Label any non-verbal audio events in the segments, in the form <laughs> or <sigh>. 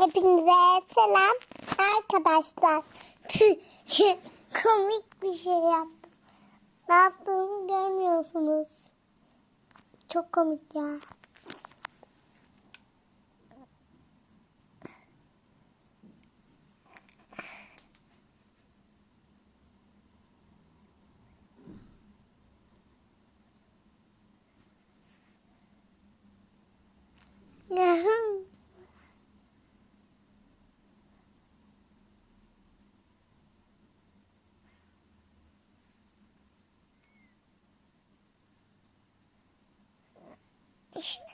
Hepinize selam arkadaşlar. <laughs> Komik bir şey yaptım. Ne yaptığımı görmüyorsunuz. Çok komik ya. İşte.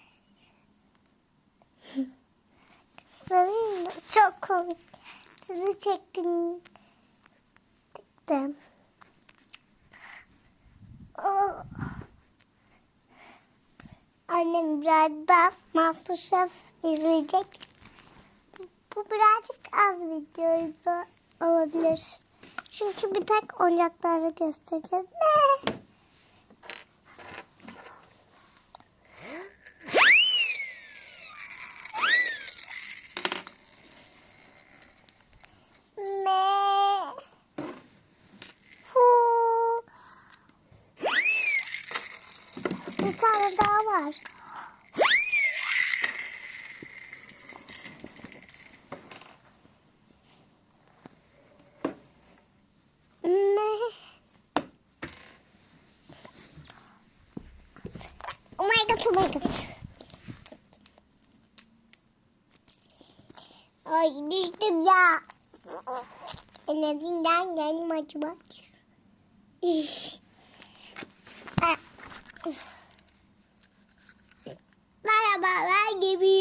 Göstereyim mi? Çok komik. Sizi çektim. Çektim. Oh. Annem biraz da Masterchef izleyecek. Bu birazcık az videoydu olabilir. Çünkü bir tek oyuncakları göstereceğiz. Bir tane daha var. Me. Oh my god, oh my god. Ay düştüm ya. Nedinden geldim acaba? Ah. Merhabalar gibi.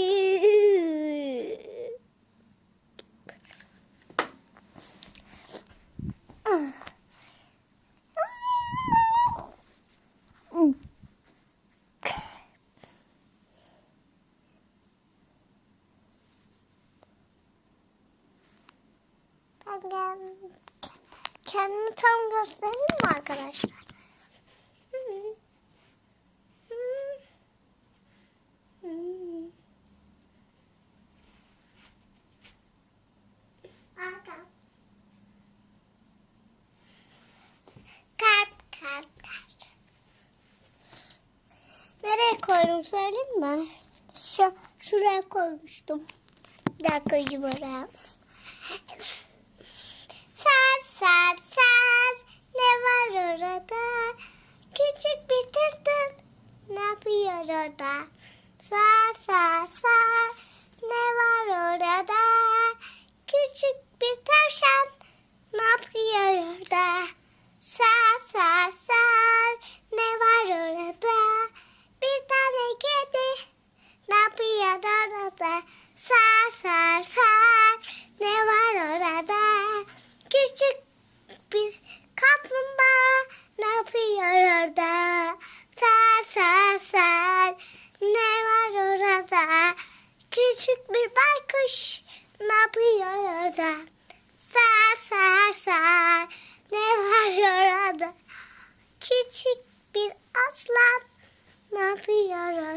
Kendimi tam göstereyim mi arkadaşlar? Koydum söyleyeyim mi? Şu, şuraya koymuştum. Bir dakika oraya. Sar sar sar ne var orada? Küçük bir tırtıl ne yapıyor orada? Sar sar sar yapıyor orada? Sar sar sar ne var orada? Küçük bir aslan ne yapıyor?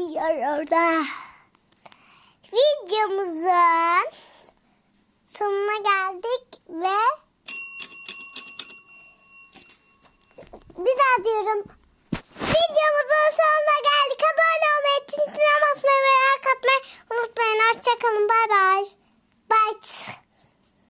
yapıyoruz. Videomuzun sonuna geldik ve bir daha diyorum videomuzun